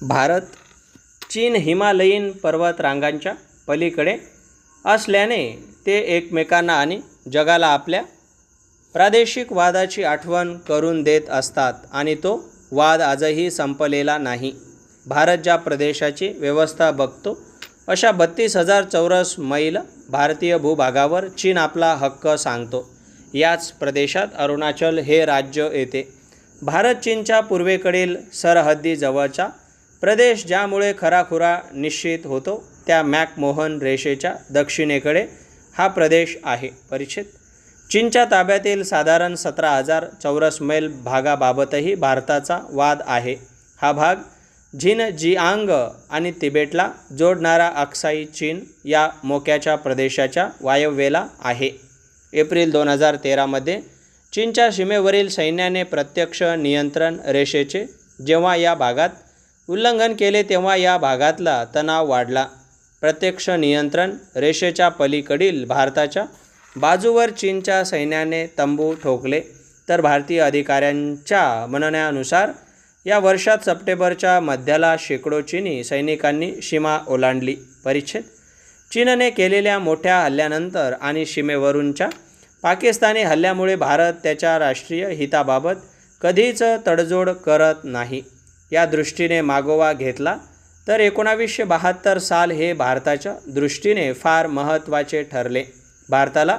भारत चीन हिमालयीन पर्वतरांगांच्या पलीकडे असल्याने ते एकमेकांना आणि जगाला आपल्या प्रादेशिक वादाची आठवण करून देत असतात आणि तो वाद आजही संपलेला नाही. भारत ज्या प्रदेशाची व्यवस्था बघतो अशा बत्तीस हजार चौरस मैल भारतीय भूभागावर चीन आपला हक्क सांगतो. याच प्रदेशात अरुणाचल हे राज्य येते. भारत चीनच्या पूर्वेकडील सरहद्दीजवळचा प्रदेश ज्यामुळे खराखुरा निश्चित होतो त्या मॅकमोहन रेषेच्या दक्षिणेकडे हा प्रदेश आहे. परिचित? चीनच्या ताब्यातील साधारण सतरा हजार चौरस मैल भागाबाबतही भारताचा वाद आहे. हा भाग झिनजिआंग आणि तिबेटला जोडणारा अक्साई चीन या मोक्याच्या प्रदेशाच्या वायव्येला आहे. एप्रिल दोन हजार तेरामध्ये चीनच्या सीमेवरील सैन्याने प्रत्यक्ष नियंत्रण रेषेचे जेव्हा या भागात उल्लंघन केले तेव्हा या भागातला तणाव वाढला. प्रत्यक्ष नियंत्रण रेषेच्या पलीकडील भारताच्या बाजूवर चीनच्या सैन्याने तंबू ठोकले. तर भारतीय अधिकाऱ्यांच्या म्हणण्यानुसार या वर्षात सप्टेंबरच्या मध्याला शेकडो चीनी सैनिकांनी सीमा ओलांडली. परिच्छेद. चीनने केलेल्या मोठ्या हल्ल्यानंतर आणि सीमेवरूनच्या पाकिस्तानी हल्ल्यामुळे भारत त्याच्या राष्ट्रीय हिताबाबत कधीच तडजोड करत नाही. या दृष्टीने मागोवा घेतला तर एकोणावीसशे बहात्तर साल हे भारताच्या दृष्टीने फार महत्त्वाचे ठरले. भारताला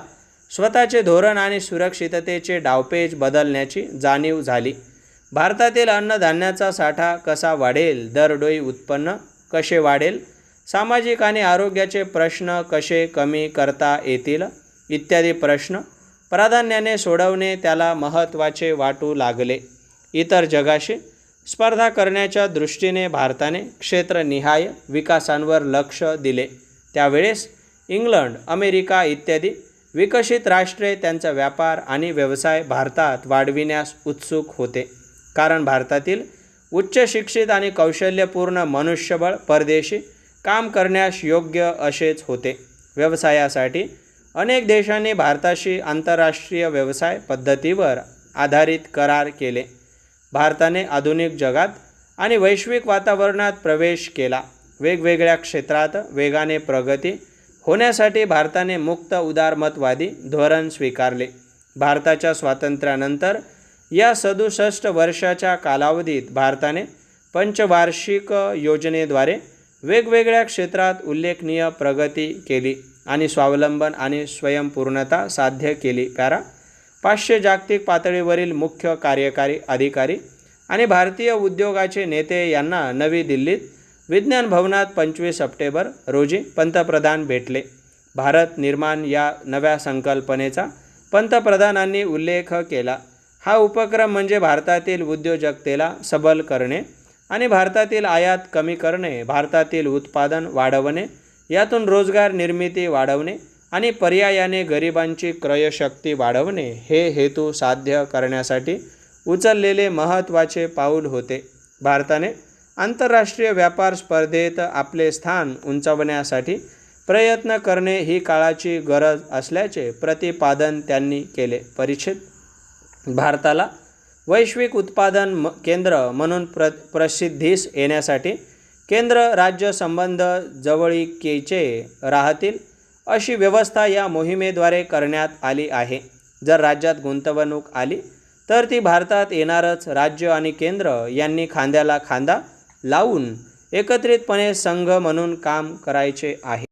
स्वतःचे धोरण आणि सुरक्षिततेचे डावपेच बदलण्याची जाणीव झाली. भारतातील अन्नधान्याचा साठा कसा वाढेल दरडोई उत्पन्न कसे वाढेल सामाजिक आणि आरोग्याचे प्रश्न कसे कमी करता येतील इत्यादी प्रश्न प्राधान्याने सोडवणे त्याला महत्त्वाचे वाटू लागले. इतर जगाशी स्पर्धा करण्याच्या दृष्टीने भारताने क्षेत्रनिहाय विकासांवर लक्ष दिले. त्यावेळेस इंग्लंड अमेरिका इत्यादी विकसित राष्ट्रे त्यांचा व्यापार आणि व्यवसाय भारतात वाढविण्यास उत्सुक होते. कारण भारतातील उच्च शिक्षित आणि कौशल्यपूर्ण मनुष्यबळ परदेशी काम करण्यास योग्य असेच होते. व्यवसायासाठी अनेक देशांनी भारताशी आंतरराष्ट्रीय व्यवसाय पद्धतीवर आधारित करार केले. भारताने आधुनिक जगात आणि वैश्विक वातावरणात प्रवेश केला. वेगवेगळ्या क्षेत्रात वेगाने प्रगती होण्यासाठी भारताने मुक्त उदारमतवादी धोरण स्वीकारले. भारताच्या स्वातंत्र्यानंतर या सदुसष्ट वर्षाच्या कालावधीत भारताने पंचवार्षिक योजनेद्वारे वेगवेगळ्या क्षेत्रात उल्लेखनीय प्रगती केली आणि स्वावलंबन आणि स्वयंपूर्णता साध्य केली. पॅरा पाचशे जागतिक पातळीवरील मुख्य कार्यकारी अधिकारी आणि भारतीय उद्योगाचे नेते यांना नवी दिल्लीत विज्ञान भवनात पंचवीस सप्टेंबर रोजी पंतप्रधान भेटले. भारत निर्माण या नव्या संकल्पनेचा पंतप्रधानांनी उल्लेख केला. हा उपक्रम म्हणजे भारतातील उद्योजकतेला सबल करणे आणि भारतातील आयात कमी करणे भारतातील उत्पादन वाढवणे यातून रोजगार निर्मिती वाढवणे आणि पर्यायाने गरिबांची क्रयशक्ती वाढवणे हे हेतू साध्य करण्यासाठी उचललेले महत्त्वाचे पाऊल होते. भारताने आंतरराष्ट्रीय व्यापार स्पर्धेत आपले स्थान उंचावण्यासाठी प्रयत्न करणे ही काळाची गरज असल्याचे प्रतिपादन त्यांनी केले. परिचित भारताला वैश्विक उत्पादन म केंद्र म्हणून प्र प्रसिद्धीस येण्यासाठी केंद्र राज्य संबंध जवळिकेचे राहतील. अशी व्यवस्था या मोहिमेद्वारे करण्यात आली आहे. जर राज्यात गुंतवणूक आली तर ती भारतात येणारच राज्य आणि केंद्र यांनी खांद्याला खांदा लावून एकत्रितपणे संघ म्हणून काम करायचे आहे.